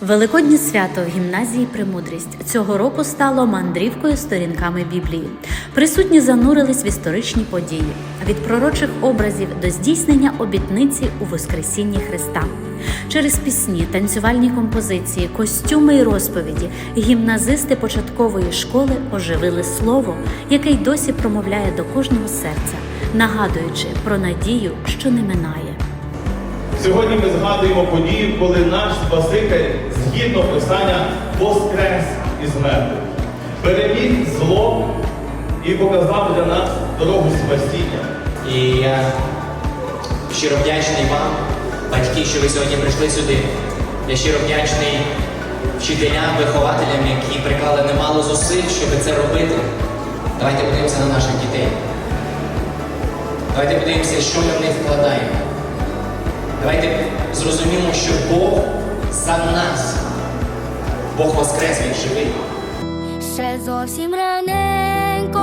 Великоднє свято в гімназії Премудрість цього року стало мандрівкою сторінками Біблії. Присутні занурились в історичні події від пророчих образів до здійснення обітниці у Воскресінні Христа. Через пісні, танцювальні композиції, костюми і розповіді гімназисти початкової школи оживили слово, яке й досі промовляє до кожного серця, нагадуючи про надію, що не минає. Сьогодні ми згадуємо подію, коли наш Спаситель, згідно Писання, воскрес із мертвих, переміг зло і показав для нас дорогу спасіння. І я щиро вдячний вам, батьки, що ви сьогодні прийшли сюди. Я щиро вдячний вчителям, вихователям, які приклали немало зусиль, щоб це робити. Давайте подивимося на наших дітей. Давайте подивимося, що ми в них вкладаємо. Давайте зрозуміємо, що Бог за нас. Бог воскрес, Він живий. Ще зовсім раненько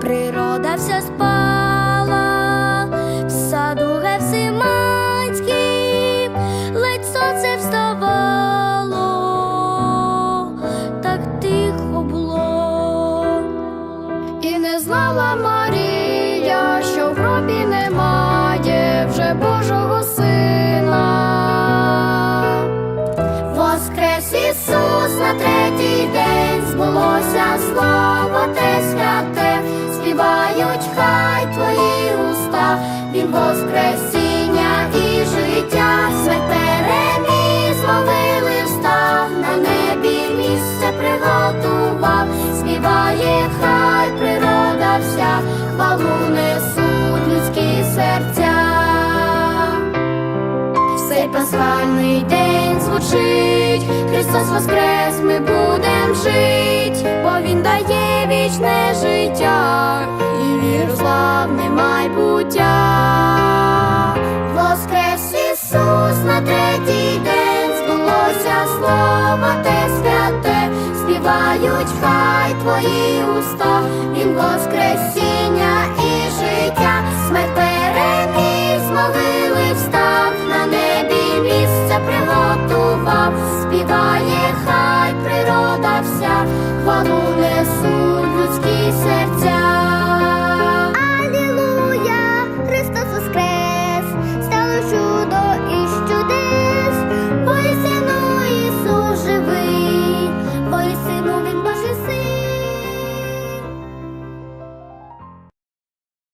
природа вся спала, в саду Гефсиманськім ледь сонце вставало, так тихо було, і не знала Марія, що в гробі немає вже Божого сина. жить, Христос Воскрес, ми будем жить, бо Він дає вічне життя, і віру славне майбуття, Воскрес Ісус на третій день. Збулося слово те святе, співають хай твої уста, Він воскрес.